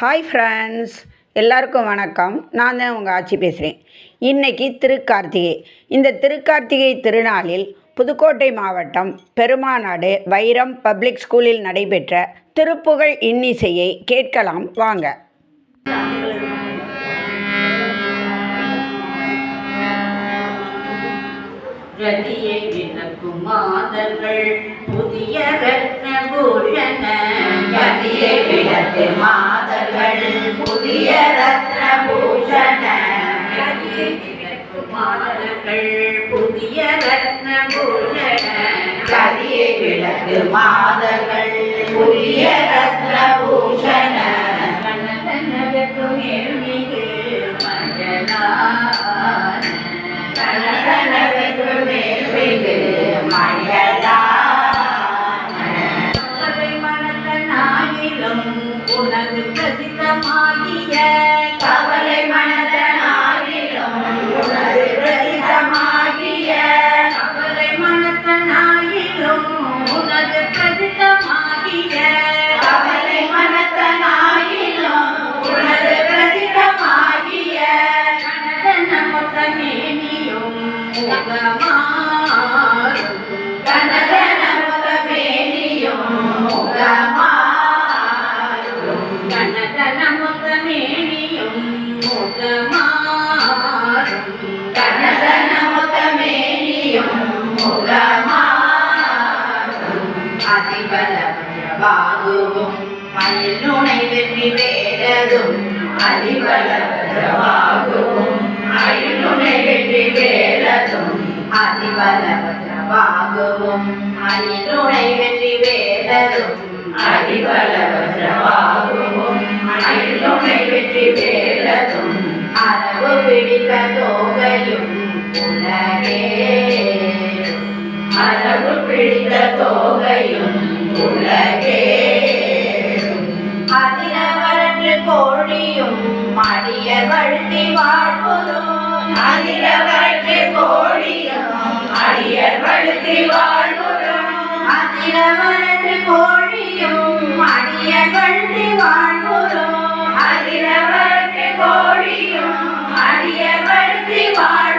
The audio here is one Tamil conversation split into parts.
ஹாய் ஃப்ரெண்ட்ஸ் எல்லாருக்கும் வணக்கம். நான் தான் உங்கள் ஆட்சி பேசுகிறேன் இன்றைக்கி திருக்கார்த்திகை. இந்த திருக்கார்த்திகை திருநாளில் புதுக்கோட்டை மாவட்டம் பெருமாநாடு வைரம் பப்ளிக் ஸ்கூலில் நடைபெற்ற திருப்புகழ் இன்னிசையை கேட்கலாம். வாங்க. மாதர்கள். புதிய ரத்ன பூஷண ரதியை விளக்கு மாதர்கள். புதிய ரத்ன பூஷண ரதியை விளக்கும் மாதர்கள். புதிய ரத்ன பூஷண மாதர்கள். புதிய ரத்ன முகமாறும் அதிபலபுரவாகுவும் மயில் நுனை வெற்றி வேறதும் அதிபலபுரவாகுவும் மயில் நுனை வெற்றி வேறதும் அதிபலபுரவாகுவும் மயில் நுனை வெற்றி வேறதும் அதிபலபுரவாகுவும் மயில் நுனை வெற்றி வேறதும் அளவு பிடித்த தோகையும் உலகே. அளவு பிடித்த தோகையும் உலகே. அதிரவரற்று கோழியும் மடியர் வழுத்தி வாழ்வுறும் அதிரவரற்று கோழியும் மடியர் வழுத்தி வாழ்வுறும் அதிரவரற்று கோழியும் மடியர் வழுத்தி வாழ்வுறும் அதிரவரற்று கோழியும் மடியர் வழுத்தி வாழ்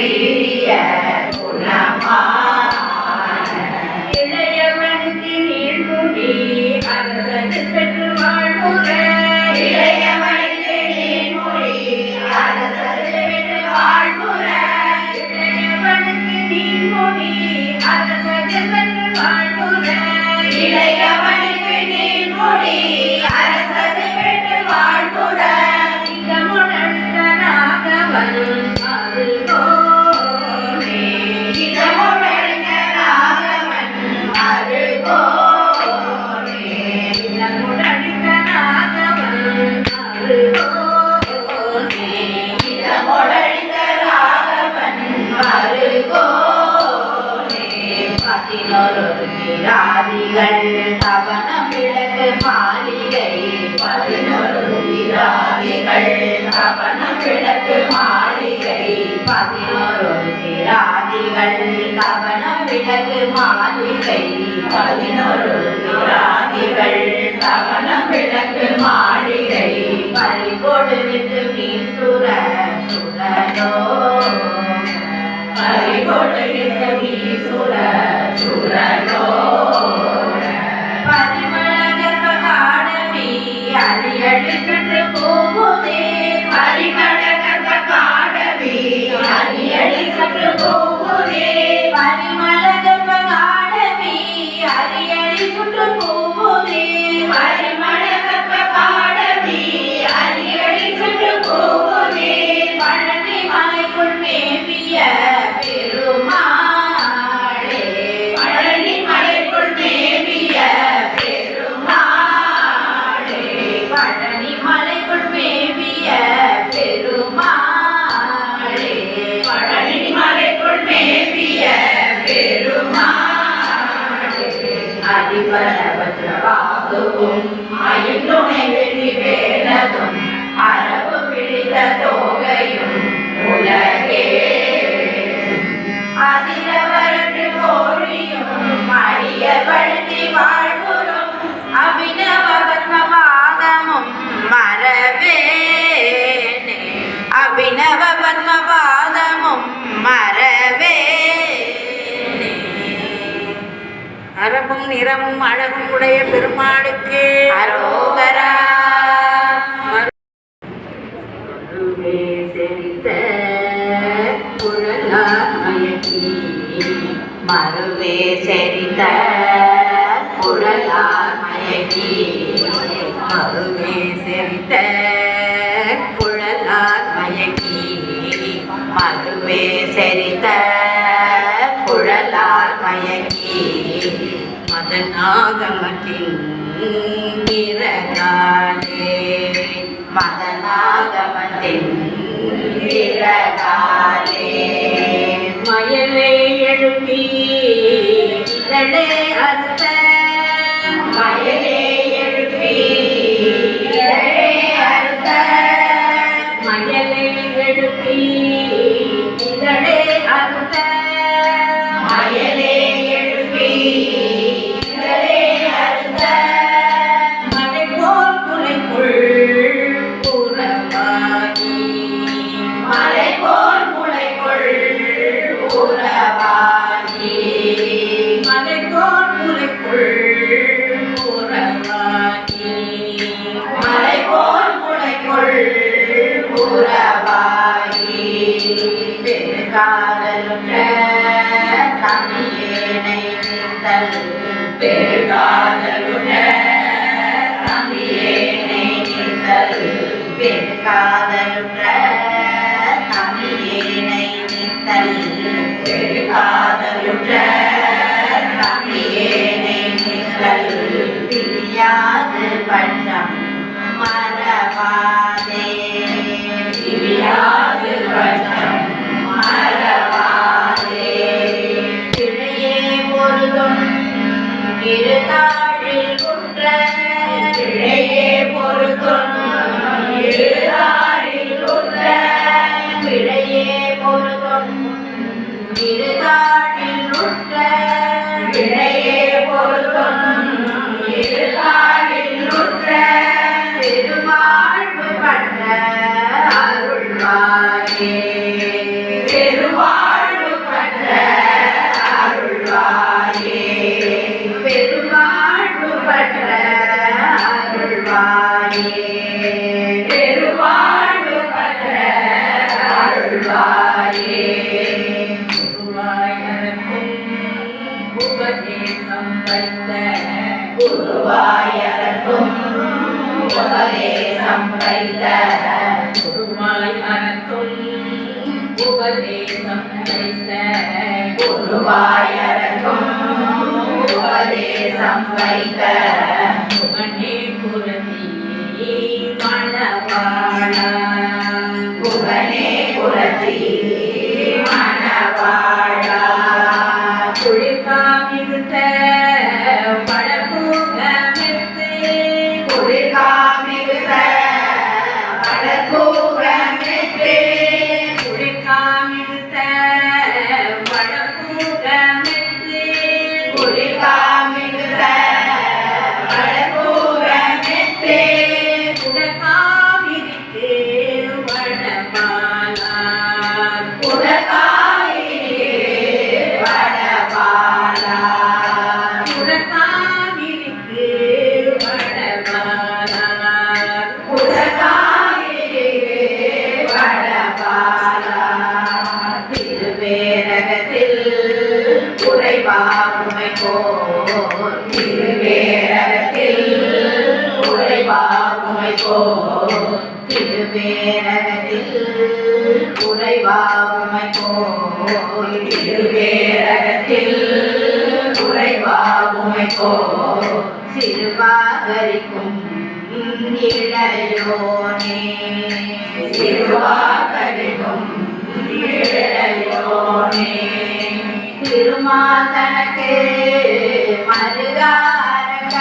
சுத்த வீரிய கிராதிகள் அவனம் விளக்கு மாளிகை. பதினொரு கிராதிகள் அவனம் விளக்கு மா நிறமும் அழகும் உடைய பெருமாளுக்கு. அரோகரா. மறுவே செறித்த குழலார் மயக்கி. மறுவே செறித்த குழலார் மயக்கி. மறுவே செறித்த மதநாகமகின் பிறகாலே மதநாகமதின் பிறகாலே மயலை எழுப்பி அது காதலுற்ற தமிழேனை தல் காதல் உருவாயதற்கும் உபதேசம் வைத்த குருவாய் அறக்கும் உபதேசம் வைத்த குருவாய் அறக்கும் உபதேசம் வைத்த திருமால் தனக்கு மருகாரங்க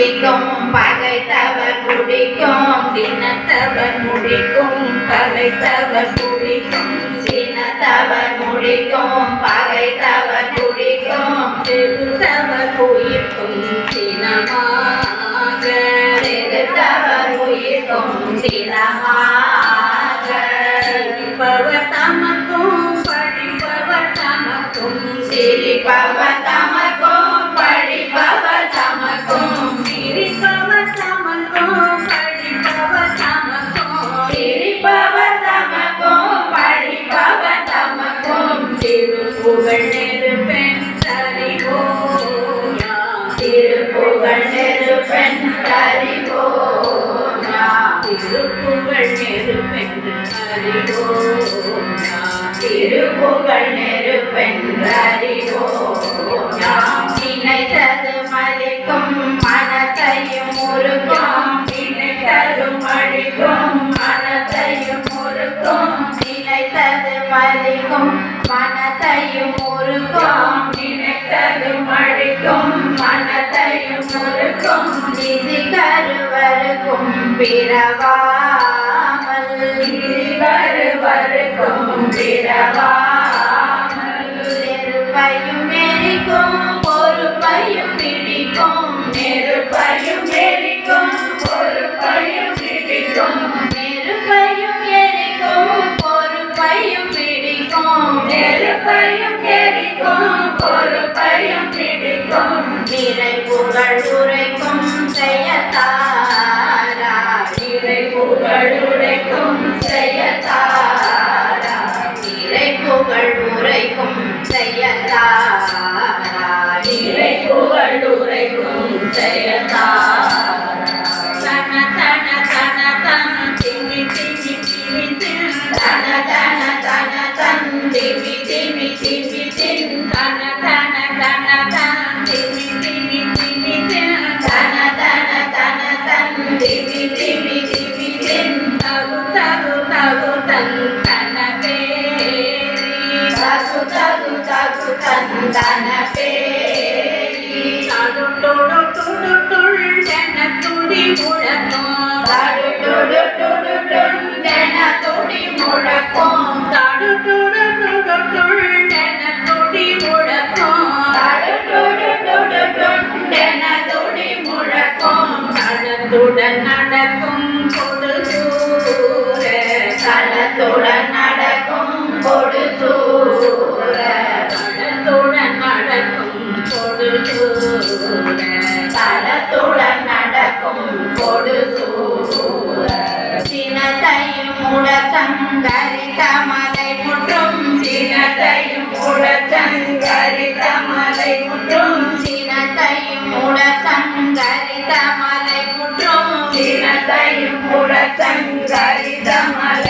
குடிக்கும் பகைத்தவர் குடிக்கும் தினத்தவர் முடிக்கும் பகைத்தவர் குடிக்கும் சினத்தவர் முடிக்கும் பகைத்தவர் குடிக்கும் திருத்தவர் உயிர்க்கும் சினமாக திருத்தவர் உயிர்க்கும் சினமாக. படிப்பவர் தமக்கும் படிப்பவர் தமக்கும் சிரிப்பவர் பலிக்கும் மனத்தையும் முறுக்கும் நினைத்தது மழைக்கும் மனத்தையும் முறுக்கும் நிதி கருவருக்கும் பிறவாமல். நிதி கருவருக்கும் பிறவாமல். நெருப்பையும் மெரிக்கும் பொறுப்பையும் பிடிக்கும். நெருப்பையும் மெரிக்கும் பொறுப்பையும் பிடிக்கும். நெருப்பையும் கெரிக்கும் பொறுப்பையும் பிடிக்கும். நிலை புகழ் உரைக்கும் செயல் களத்துடன் நடக்கும் பொழுதூர களத்துடன் நடக்கும் பொழுதூர கொடுசூர பலத்துடன் நடக்கும் கொடுசூர சினத்தையும் உடத்தங்கரி தமதை முற்றும் சினத்தையும் உடத்தங்கரி தமதை முற்றும் சினத்தையும் உடத்தங்கரி தமதை முற்றும் சினத்தையும் உடத்தங்கரி தமலை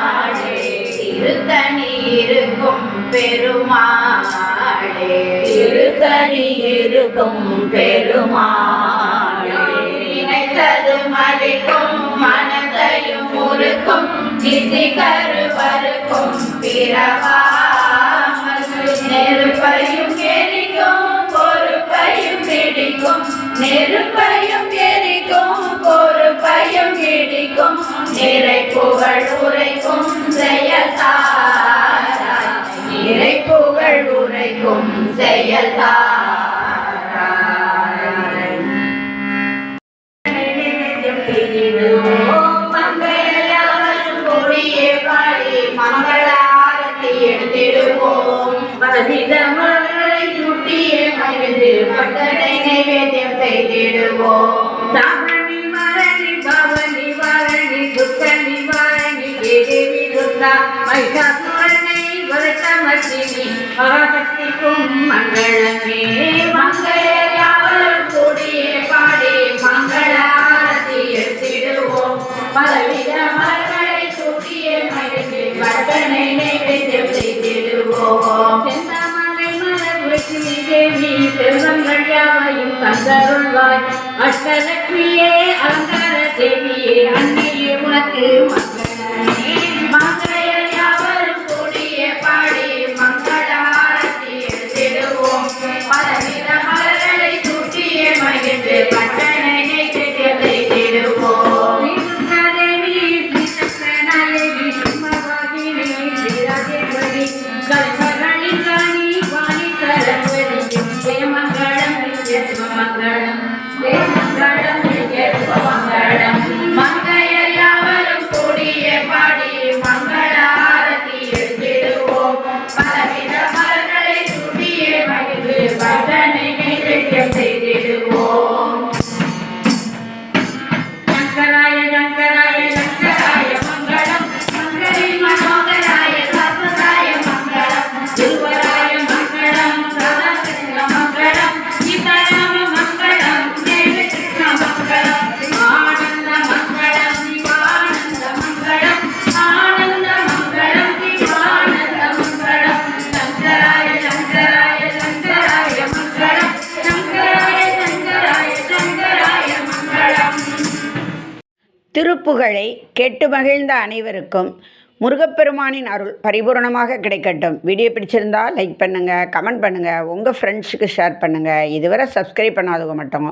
திருத்தணி இருக்கும் பெருமாளே. திருத்தணி இருக்கும் பெருமாளே. நினைத்தது மதிக்கும் மனதையும் முறுக்கும் திசை கருவருக்கும் பிறவாமல் நெருப்பையும் எரிக்கும் பொறுப்பையும் பிடிக்கும் நெருப்பையும் எரிக்கும். பொறுப்பையும் பிடிக்கும் நிறை புகழ் உரைக்கும் செயல்தாரா. நிறை புகழ் உரைக்கும் செயல்தாரா மங்கள எடுத்திடுவோம். பலவிதமலை சுட்டியே மகிழ்ந்து பட்டனை நைவேத்தியம் செய்திடுவோம். தேவி துர்கா மைசாசுரனை வரதமர்த்தினி மகாசக்திக்கும் மங்களமே மங்கள யாவரும் கூடியே பாடி எடுத்திடுவோம். பலவித மலர்களை சூட்டியே வர்த்தனை நைவேத்தியம் செய்திடுவோம். மலர் வெற்றி தேவி செல்வங்கள் யாவையும் தந்தருள்வாய். அஷ்டலட்சுமியே அலங்கார தேவியே அன்னையே உனக்கு மங்களமே Garden. Yes, garden. திருப்புகழை கேட்டு மகிழ்ந்த அனைவருக்கும் முருகப்பெருமானின் அருள் பரிபூரணமாக கிடைக்கட்டும். வீடியோ பிடிச்சிருந்தா லைக் பண்ணுங்கள் கமெண்ட் பண்ணுங்கள் உங்கள் ஃப்ரெண்ட்ஸுக்கு ஷேர் பண்ணுங்கள் இதுவரை சப்ஸ்கிரைப் பண்ணாதவங்க மட்டும்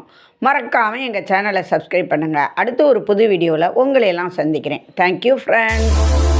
மறக்காமல் எங்கள் சேனலை சப்ஸ்கிரைப் பண்ணுங்கள் அடுத்து ஒரு புது வீடியோவில் உங்களையெல்லாம் சந்திக்கிறேன். Thank you friends